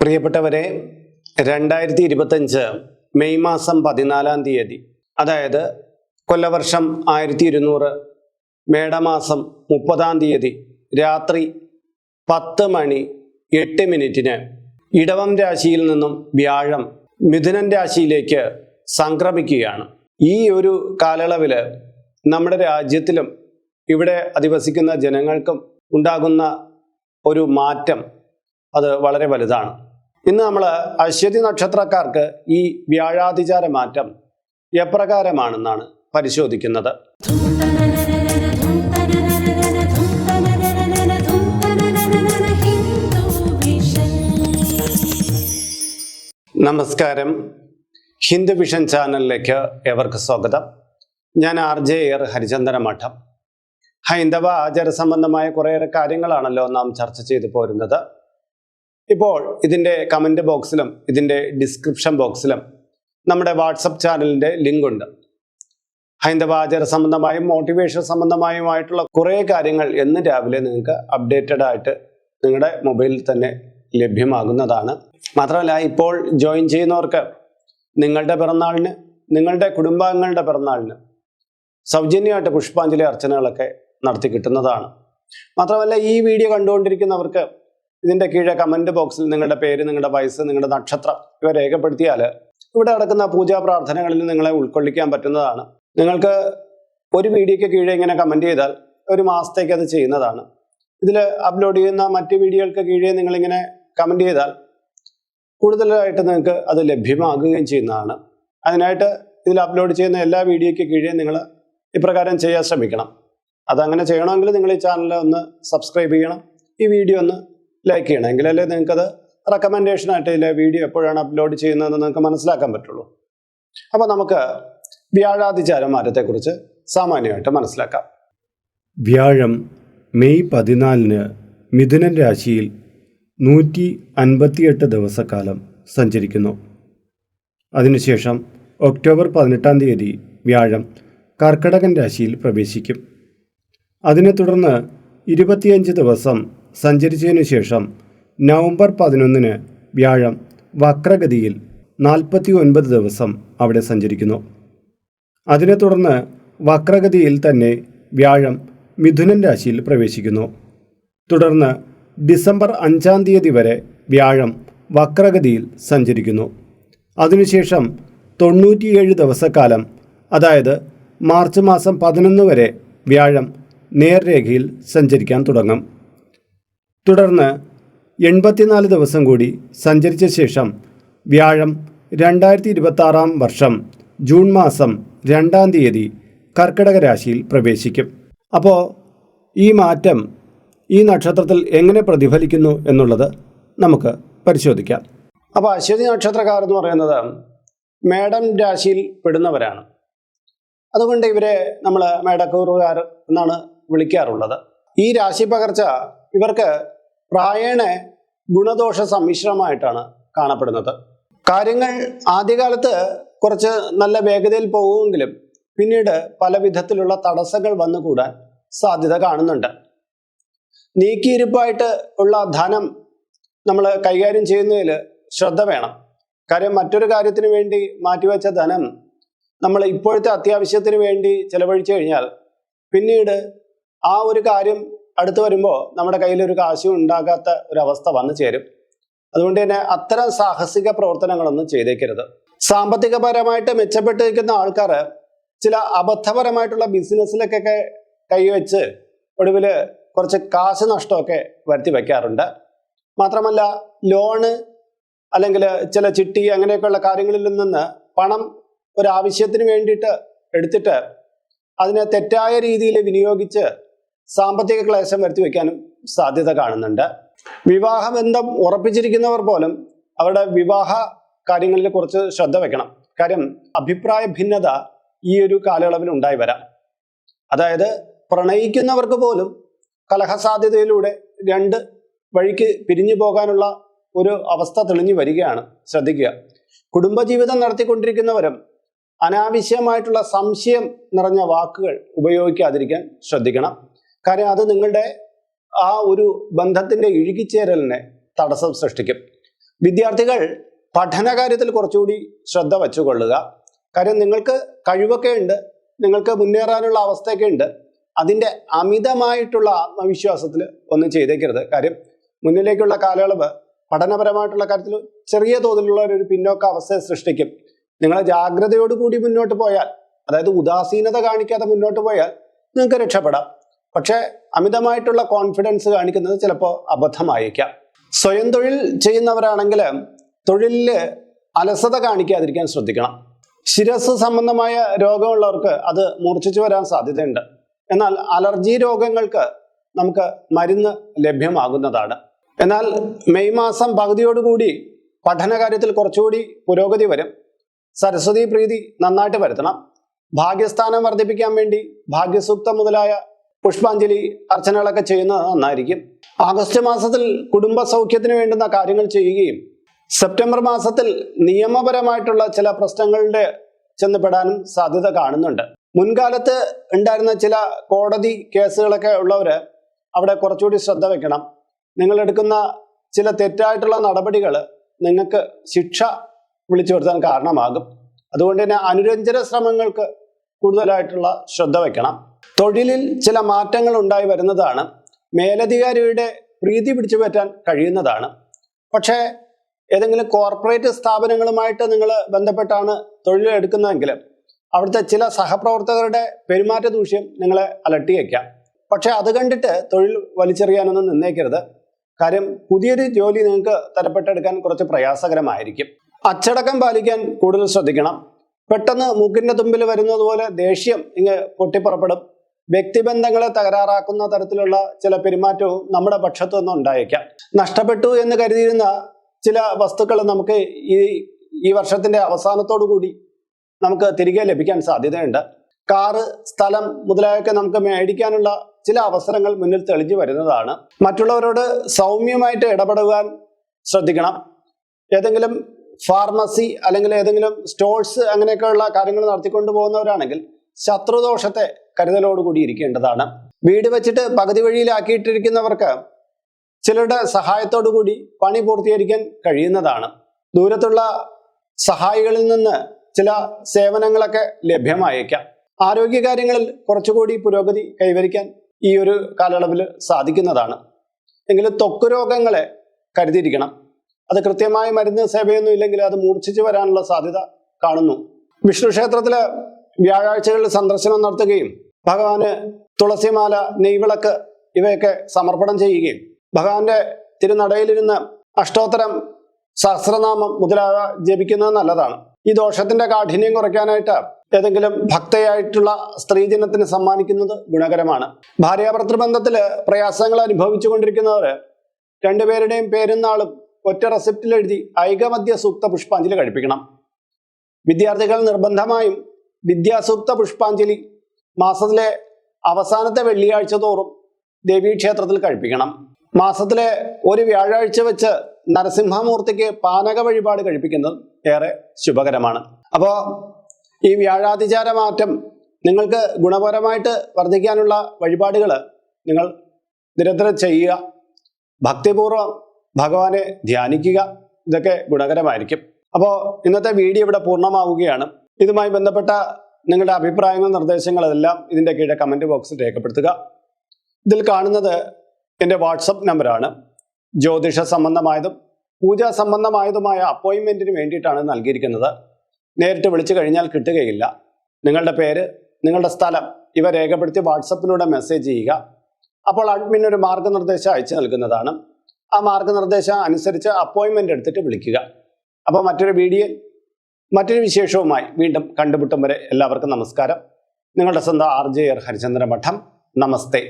പ്രിയപ്പെട്ടവരെ രണ്ടായിരത്തി ഇരുപത്തഞ്ച് മെയ് മാസം പതിനാലാം തീയതി അതായത് കൊല്ലവർഷം ആയിരത്തി ഇരുന്നൂറ് മേടമാസം മുപ്പതാം തീയതി രാത്രി പത്ത് മണി എട്ട് മിനിറ്റിന് ഇടവം രാശിയിൽ നിന്നും വ്യാഴം മിഥുനൻ രാശിയിലേക്ക് സംക്രമിക്കുകയാണ്. ഈ ഒരു കാലയളവിൽ നമ്മുടെ രാജ്യത്തിലും ഇവിടെ അധിവസിക്കുന്ന ജനങ്ങൾക്കും ഉണ്ടാകുന്ന ഒരു മാറ്റം അത് വളരെ വലുതാണ്. ഇന്ന് നമ്മൾ അശ്വതി നക്ഷത്രക്കാർക്ക് ഈ വ്യാഴാതിചാര മാറ്റം എപ്രകാരമാണെന്നാണ് പരിശോധിക്കുന്നത്. നമസ്കാരം. ഹിന്ദു വിഷൻ ചാനലിലേക്ക് ഏവർക്ക് സ്വാഗതം. ഞാൻ ആർ ജെ എർ ഹരിചന്ദന മഠം. ഹൈന്ദവ ആചാര സംബന്ധമായ കുറേയേറെ കാര്യങ്ങളാണല്ലോ നാം ചർച്ച ചെയ്തു പോരുന്നത്. ഇപ്പോൾ ഇതിന്റെ കമന്റ് ബോക്സിലും ഇതിന്റെ ഡിസ്ക്രിപ്ഷൻ ബോക്സിലും നമ്മുടെ വാട്സപ്പ് ചാനലിന്റെ ലിങ്ക് ഉണ്ട്. ഹൈന്ദവാചാര സംബന്ധമായും മോട്ടിവേഷൻ സംബന്ധമായുമായിട്ടുള്ള കുറേ കാര്യങ്ങൾ എന്ന് രാവിലെ നിങ്ങൾക്ക് അപ്ഡേറ്റഡ് ആയിട്ട് നിങ്ങളുടെ മൊബൈലിൽ തന്നെ ലഭ്യമാകുന്നതാണ്. മാത്രമല്ല ഇപ്പോൾ ജോയിൻ ചെയ്യുന്നവർക്ക് നിങ്ങളുടെ പിറന്നാളിന് നിങ്ങളുടെ കുടുംബാംഗങ്ങളുടെ പിറന്നാളിന് സൗജന്യമായിട്ട് പുഷ്പാഞ്ജലി അർച്ചനകളൊക്കെ നടത്തി കിട്ടുന്നതാണ്. മാത്രമല്ല ഈ വീഡിയോ കണ്ടുകൊണ്ടിരിക്കുന്നവർക്ക് ഇതിന്റെ കീഴെ കമന്റ് ബോക്സിൽ നിങ്ങളുടെ പേര് നിങ്ങളുടെ വയസ്സ് നിങ്ങളുടെ നക്ഷത്രം ഇവ രേഖപ്പെടുത്തിയാൽ ഇവിടെ നടക്കുന്ന പൂജാ പ്രാർത്ഥനകളിൽ നിങ്ങളെ ഉൾക്കൊള്ളിക്കാൻ പറ്റുന്നതാണ്. നിങ്ങൾക്ക് ഒരു വീഡിയോയ്ക്ക് കീഴെ ഇങ്ങനെ കമന്റ് ചെയ്താൽ ഒരു മാസത്തേക്ക് അത് ചെയ്യുന്നതാണ്. ഇതിൽ അപ്ലോഡ് ചെയ്യുന്ന മറ്റ് വീഡിയോകൾക്ക് കീഴെ നിങ്ങളിങ്ങനെ കമന്റ് ചെയ്താൽ കൂടുതലായിട്ട് നിങ്ങൾക്ക് അത് ലഭ്യമാകുകയും ചെയ്യുന്നതാണ്. അതിനായിട്ട് ഇതിൽ അപ്ലോഡ് ചെയ്യുന്ന എല്ലാ വീഡിയോയ്ക്ക് കീഴെ നിങ്ങൾ ഇപ്രകാരം ചെയ്യാൻ ശ്രമിക്കണം. അതങ്ങനെ ചെയ്യണമെങ്കിൽ നിങ്ങൾ ഈ ചാനൽ ഒന്ന് സബ്സ്ക്രൈബ് ചെയ്യണം. ഈ വീഡിയോ ഒന്ന് ലൈക്ക് ചെയ്യണം എങ്കിലല്ലേ നിങ്ങൾക്കത് റെക്കമെൻഡേഷനായിട്ട് ഇല്ല വീഡിയോ എപ്പോഴാണ് അപ്ലോഡ് ചെയ്യുന്നതെന്ന് നിങ്ങൾക്ക് മനസ്സിലാക്കാൻ പറ്റുള്ളൂ. അപ്പോൾ നമുക്ക് വ്യാഴാതിചാര മാറ്റത്തെക്കുറിച്ച് സാമാന്യമായിട്ട് മനസ്സിലാക്കാം. വ്യാഴം മെയ് പതിനാലിന് മിഥുനൻ രാശിയിൽ നൂറ്റി അൻപത്തിയെട്ട് ദിവസക്കാലം സഞ്ചരിക്കുന്നു. അതിനുശേഷം ഒക്ടോബർ പതിനെട്ടാം തീയതി വ്യാഴം കർക്കടകൻ രാശിയിൽ പ്രവേശിക്കും. അതിനെ തുടർന്ന് ഇരുപത്തിയഞ്ച് ദിവസം സഞ്ചരിച്ചതിനു ശേഷം നവംബർ പതിനൊന്നിന് വ്യാഴം വക്രഗതിയിൽ നാൽപ്പത്തി ഒൻപത് ദിവസം അവിടെ സഞ്ചരിക്കുന്നു. അതിനെ തുടർന്ന് വക്രഗതിയിൽ തന്നെ വ്യാഴം മിഥുനൻ രാശിയിൽ പ്രവേശിക്കുന്നു. തുടർന്ന് ഡിസംബർ അഞ്ചാം തീയതി വരെ വ്യാഴം വക്രഗതിയിൽ സഞ്ചരിക്കുന്നു. അതിനുശേഷം തൊണ്ണൂറ്റിയേഴ് ദിവസക്കാലം അതായത് മാർച്ച് മാസം പതിനൊന്ന് വരെ വ്യാഴം നേർരേഖയിൽ സഞ്ചരിക്കാൻ തുടങ്ങും. തുടർന്ന് എൺപത്തിനാല് ദിവസം കൂടി സഞ്ചരിച്ച ശേഷം വ്യാഴം രണ്ടായിരത്തി ഇരുപത്താറാം വർഷം ജൂൺ മാസം രണ്ടാം തീയതി കർക്കിടക രാശിയിൽ പ്രവേശിക്കും. അപ്പോൾ ഈ മാറ്റം ഈ നക്ഷത്രത്തിൽ എങ്ങനെ പ്രതിഫലിക്കുന്നു എന്നുള്ളത് നമുക്ക് പരിശോധിക്കാം. അപ്പോൾ അശ്വതി നക്ഷത്രക്കാർ എന്ന് പറയുന്നത് മേഡം രാശിയിൽ പെടുന്നവരാണ്. അതുകൊണ്ട് ഇവരെ നമ്മൾ മേടക്കൂറുകാർ എന്നാണ് വിളിക്കാറുള്ളത്. ഈ രാശി പകർച്ച ഇവർക്ക് പ്രായേണ ഗുണദോഷ സമ്മിശ്രമായിട്ടാണ് കാണപ്പെടുന്നത്. കാര്യങ്ങൾ ആദ്യകാലത്ത് കുറച്ച് നല്ല വേഗതയിൽ പോകുമെങ്കിലും പിന്നീട് പല വിധത്തിലുള്ള തടസ്സങ്ങൾ വന്നുകൂടാൻ സാധ്യത കാണുന്നുണ്ട്. നീക്കിയിരിപ്പായിട്ട് ഉള്ള ധനം നമ്മൾ കൈകാര്യം ചെയ്യുന്നതിൽ ശ്രദ്ധ വേണം. കാര്യം മറ്റൊരു കാര്യത്തിന് വേണ്ടി മാറ്റിവെച്ച ധനം നമ്മൾ ഇപ്പോഴത്തെ അത്യാവശ്യത്തിന് വേണ്ടി ചെലവഴിച്ചു കഴിഞ്ഞാൽ പിന്നീട് ആ ഒരു കാര്യം അടുത്ത് വരുമ്പോൾ നമ്മുടെ കയ്യിൽ ഒരു കാശും ഉണ്ടാകാത്ത ഒരു അവസ്ഥ വന്നു ചേരും. അതുകൊണ്ട് തന്നെ അത്തരം സാഹസിക പ്രവർത്തനങ്ങളൊന്നും ചെയ്തേക്കരുത്. സാമ്പത്തികപരമായിട്ട് മെച്ചപ്പെട്ടിരിക്കുന്ന ആൾക്കാർ ചില അബദ്ധപരമായിട്ടുള്ള ബിസിനസ്സിലൊക്കെ കൈവച്ച് ഒടുവിൽ കുറച്ച് കാശ് നഷ്ടമൊക്കെ വരുത്തി വയ്ക്കാറുണ്ട് മാത്രമല്ല ലോണ് അല്ലെങ്കിൽ ചില ചിട്ടി അങ്ങനെയൊക്കെയുള്ള കാര്യങ്ങളിൽ നിന്ന് പണം ഒരു ആവശ്യത്തിന് വേണ്ടിയിട്ട് എടുത്തിട്ട് അതിനെ തെറ്റായ രീതിയിൽ വിനിയോഗിച്ച് സാമ്പത്തിക ക്ലേശം വരുത്തി വയ്ക്കാനും സാധ്യത കാണുന്നുണ്ട്. വിവാഹബന്ധം ഉറപ്പിച്ചിരിക്കുന്നവർ പോലും അവരുടെ വിവാഹ കാര്യങ്ങളിൽ കുറച്ച് ശ്രദ്ധ വെക്കണം. കാര്യം അഭിപ്രായ ഭിന്നത ഈ ഒരു കാലയളവിൽ ഉണ്ടായി വരാം. അതായത് പ്രണയിക്കുന്നവർക്ക് പോലും കലഹ സാധ്യതയിലൂടെ രണ്ട് വഴിക്ക് പിരിഞ്ഞു പോകാനുള്ള ഒരു അവസ്ഥ തെളിഞ്ഞു വരികയാണ് ശ്രദ്ധിക്കുക. കുടുംബജീവിതം നടത്തിക്കൊണ്ടിരിക്കുന്നവരും അനാവശ്യമായിട്ടുള്ള സംശയം നിറഞ്ഞ വാക്കുകൾ ഉപയോഗിക്കാതിരിക്കാൻ ശ്രദ്ധിക്കണം. കാര്യം അത് നിങ്ങളുടെ ആ ഒരു ബന്ധത്തിന്റെ ഇഴുകിച്ചേരലിനെ തടസ്സം സൃഷ്ടിക്കും. വിദ്യാർത്ഥികൾ പഠന കാര്യത്തിൽ കുറച്ചുകൂടി ശ്രദ്ധ വച്ചുകൊള്ളുക. കാര്യം നിങ്ങൾക്ക് കഴിവൊക്കെ ഉണ്ട് നിങ്ങൾക്ക് മുന്നേറാനുള്ള അവസ്ഥയൊക്കെ ഉണ്ട്. അതിന്റെ അമിതമായിട്ടുള്ള ആത്മവിശ്വാസത്തിൽ ഒന്നും ചെയ്തേക്കരുത്. കാര്യം മുന്നിലേക്കുള്ള കാലയളവ് പഠനപരമായിട്ടുള്ള കാര്യത്തിൽ ചെറിയ തോതിലുള്ള ഒരു പിന്നോക്ക അവസ്ഥയെ സൃഷ്ടിക്കും. നിങ്ങൾ ജാഗ്രതയോടുകൂടി മുന്നോട്ട് പോയാൽ അതായത് ഉദാസീനത കാണിക്കാതെ മുന്നോട്ട് പോയാൽ നിങ്ങൾക്ക് രക്ഷപ്പെടാം. പക്ഷേ അമിതമായിട്ടുള്ള കോൺഫിഡൻസ് കാണിക്കുന്നത് ചിലപ്പോൾ അബദ്ധമായേക്കാം. സ്വയം തൊഴിൽ ചെയ്യുന്നവരാണെങ്കിൽ തൊഴിലിൽ അലസത കാണിക്കാതിരിക്കാൻ ശ്രദ്ധിക്കണം. ശിരസ് സംബന്ധമായ രോഗമുള്ളവർക്ക് അത് മൂർച്ഛിച്ചു വരാൻ സാധ്യതയുണ്ട്. എന്നാൽ അലർജി രോഗങ്ങൾക്ക് നമുക്ക് മരുന്ന് ലഭ്യമാകുന്നതാണ്. എന്നാൽ മെയ് മാസം പകുതിയോടുകൂടി പഠന കാര്യത്തിൽ കുറച്ചുകൂടി പുരോഗതി വരും. സരസ്വതി പ്രീതി നന്നായിട്ട് വരുത്തണം. ഭാഗ്യസ്ഥാനം വർദ്ധിപ്പിക്കാൻ വേണ്ടി ഭാഗ്യസൂക്തം മുതലായ പുഷ്പാഞ്ജലി അർച്ചനകളൊക്കെ ചെയ്യുന്നത് നന്നായിരിക്കും. ആഗസ്റ്റ് മാസത്തിൽ കുടുംബ സൗഖ്യത്തിന് വേണ്ടുന്ന കാര്യങ്ങൾ ചെയ്യുകയും സെപ്റ്റംബർ മാസത്തിൽ നിയമപരമായിട്ടുള്ള ചില പ്രശ്നങ്ങളുടെ ചെന്നപ്പെടാനും സാധ്യത കാണുന്നുണ്ട്. മുൻകാലത്ത് ഉണ്ടായിരുന്ന ചില കോടതി കേസുകളൊക്കെ ഉള്ളവര് അവിടെ കുറച്ചുകൂടി ശ്രദ്ധ വെക്കണം. നിങ്ങൾ എടുക്കുന്ന ചില തെറ്റായിട്ടുള്ള നടപടികൾ നിങ്ങൾക്ക് ശിക്ഷ വിളിച്ചു വരുത്താൻ കാരണമാകും. അതുകൊണ്ട് തന്നെ അനുരഞ്ജന ശ്രമങ്ങൾക്ക് കൂടുതലായിട്ടുള്ള ശ്രദ്ധ വെക്കണം. തൊഴിലിൽ ചില മാറ്റങ്ങൾ ഉണ്ടായി വരുന്നതാണ്. മേലധികാരിയുടെ പ്രീതി പിടിച്ചു പറ്റാൻ കഴിയുന്നതാണ്. പക്ഷേ ഏതെങ്കിലും കോർപ്പറേറ്റ് സ്ഥാപനങ്ങളുമായിട്ട് നിങ്ങൾ ബന്ധപ്പെട്ടാണ് തൊഴിലെടുക്കുന്നതെങ്കിൽ അവിടുത്തെ ചില സഹപ്രവർത്തകരുടെ പെരുമാറ്റ ദൂഷ്യം നിങ്ങളെ അലട്ടിയേക്കാം പക്ഷെ അത് കണ്ടിട്ട് തൊഴിൽ വലിച്ചെറിയാനൊന്നും നിന്നേക്കരുത്. കാര്യം പുതിയൊരു ജോലി നിങ്ങൾക്ക് തരപ്പെട്ടെടുക്കാൻ കുറച്ച് പ്രയാസകരമായിരിക്കും. അച്ചടക്കം പാലിക്കാൻ കൂടുതൽ ശ്രദ്ധിക്കണം. പെട്ടെന്ന് മൂക്കിന്റെ തുമ്പിൽ വരുന്നത് പോലെ ദേഷ്യം ഇങ്ങ് പൊട്ടിപ്പുറപ്പെടും. വ്യക്തിബന്ധങ്ങളെ തകരാറാക്കുന്ന തരത്തിലുള്ള ചില പെരുമാറ്റവും നമ്മുടെ പക്ഷത്തു ഉണ്ടായേക്കാം. നഷ്ടപ്പെട്ടു എന്ന് കരുതിയിരുന്ന ചില വസ്തുക്കൾ നമുക്ക് ഈ ഈ വർഷത്തിന്റെ അവസാനത്തോടു കൂടി നമുക്ക് തിരികെ ലഭിക്കാൻ സാധ്യതയുണ്ട്. കാറ് സ്ഥലം മുതലായൊക്കെ നമുക്ക് മേടിക്കാനുള്ള ചില അവസരങ്ങൾ മുന്നിൽ തെളിഞ്ഞു വരുന്നതാണ്. മറ്റുള്ളവരോട് സൗമ്യമായിട്ട് ഇടപെടുവാൻ ശ്രദ്ധിക്കണം. ഏതെങ്കിലും ഫാർമസി അല്ലെങ്കിൽ ഏതെങ്കിലും സ്റ്റോഴ്സ് അങ്ങനെയൊക്കെയുള്ള കാര്യങ്ങൾ നടത്തിക്കൊണ്ടു പോകുന്നവരാണെങ്കിൽ ശത്രുദോഷത്തെ കരുതലോടുകൂടി ഇരിക്കേണ്ടതാണ്. വീട് വെച്ചിട്ട് പകുതി വഴിയിലാക്കിയിട്ടിരിക്കുന്നവർക്ക് ചിലരുടെ സഹായത്തോടു കൂടി പണി പൂർത്തീകരിക്കാൻ കഴിയുന്നതാണ്. ദൂരത്തുള്ള സഹായികളിൽ നിന്ന് ചില സേവനങ്ങളൊക്കെ ലഭ്യമായേക്കാം. ആരോഗ്യകാര്യങ്ങളിൽ കുറച്ചുകൂടി പുരോഗതി കൈവരിക്കാൻ ഈ ഒരു കാലയളവിൽ സാധിക്കുന്നതാണ്. എങ്കിലും ത്വക്ക് രോഗങ്ങളെ കരുതിയിരിക്കണം. അത് കൃത്യമായ മരുന്ന് സേവയൊന്നും ഇല്ലെങ്കിൽ അത് മൂർച്ഛിച്ചു വരാനുള്ള സാധ്യത കാണുന്നു. വിഷ്ണു ക്ഷേത്രത്തിൽ വ്യാഴാഴ്ചകളിൽ സന്ദർശനം നടത്തുകയും ഭഗവാന് തുളസിമാല നെയ്വിളക്ക് ഇവയൊക്കെ സമർപ്പണം ചെയ്യുകയും. ഭഗവാന്റെ തിരുനടയിലിരുന്ന് അഷ്ടോത്തരം സഹസ്രനാമം മുതലായവ ജപിക്കുന്നത് നല്ലതാണ്. ഈ ദോഷത്തിന്റെ കാഠിന്യം കുറയ്ക്കാനായിട്ട് ഏതെങ്കിലും ഭക്തയായിട്ടുള്ള സ്ത്രീജനത്തിന് സമ്മാനിക്കുന്നത് ഗുണകരമാണ്. ഭാര്യാഭർത്തൃബന്ധത്തിൽ പ്രയാസങ്ങൾ അനുഭവിച്ചു കൊണ്ടിരിക്കുന്നവര് രണ്ടുപേരുടെയും പേരും നാളും ഒറ്റ റെസിപ്റ്റിൽ എഴുതി ഐകമദ്യ സൂക്ത പുഷ്പാഞ്ജലി കഴിപ്പിക്കണം. വിദ്യാർത്ഥികൾ നിർബന്ധമായും വിദ്യാസൂക്ത പുഷ്പാഞ്ജലി മാസത്തിലെ അവസാനത്തെ വെള്ളിയാഴ്ച തോറും ദേവീക്ഷേത്രത്തിൽ കഴിപ്പിക്കണം. മാസത്തിലെ ഒരു വ്യാഴാഴ്ച വെച്ച് നരസിംഹമൂർത്തിക്ക് പാനക വഴിപാട് കഴിപ്പിക്കുന്നത് ഏറെ ശുഭകരമാണ്. അപ്പോൾ ഈ വ്യാഴാതിചാര മാറ്റം നിങ്ങൾക്ക് ഗുണപരമായിട്ട് വർദ്ധിക്കാനുള്ള വഴിപാടുകൾ നിങ്ങൾ നിരന്തരം ചെയ്യുക. ഭക്തിപൂർവം ഭഗവാനെ ധ്യാനിക്കുക. ഇതൊക്കെ ഗുണകരമായിരിക്കും. അപ്പോൾ ഇന്നത്തെ വീഡിയോ ഇവിടെ പൂർണമാവുകയാണ്. ഇതുമായി ബന്ധപ്പെട്ട നിങ്ങളുടെ അഭിപ്രായങ്ങളും നിർദ്ദേശങ്ങളും എല്ലാം ഇതിന്റെ കീഴെ കമന്റ് ബോക്സിൽ രേഖപ്പെടുത്തുക. ഇതിൽ കാണുന്നത് എന്റെ വാട്സപ്പ് നമ്പറാണ് ജ്യോതിഷ സംബന്ധമായതും പൂജാ സംബന്ധമായതുമായ അപ്പോയിൻമെന്റിന് വേണ്ടിയിട്ടാണ് നൽകിയിരിക്കുന്നത്. നേരിട്ട് വിളിച്ചു കഴിഞ്ഞാൽ കിട്ടുകയില്ല. നിങ്ങളുടെ പേര് നിങ്ങളുടെ സ്ഥലം ഇവ രേഖപ്പെടുത്തി വാട്സപ്പിലൂടെ മെസ്സേജ് ചെയ്യുക. അപ്പോൾ അഡ്മിൻ ഒരു മാർഗനിർദ്ദേശം അയച്ചു നൽകുന്നതാണ്. ആ മാർഗനിർദ്ദേശം അനുസരിച്ച് അപ്പോയിൻമെന്റ് എടുത്തിട്ട് വിളിക്കുക. അപ്പോൾ മറ്റൊരു വീഡിയോ മറ്റൊരു വിശേഷവുമായി വീണ്ടും കണ്ടുമുട്ടും വരെ എല്ലാവർക്കും നമസ്കാരം. നിങ്ങളുടെ സ്വന്തം ആർ ജെ ആർ ഹരിചന്ദ്ര മഠം നമസ്തേ.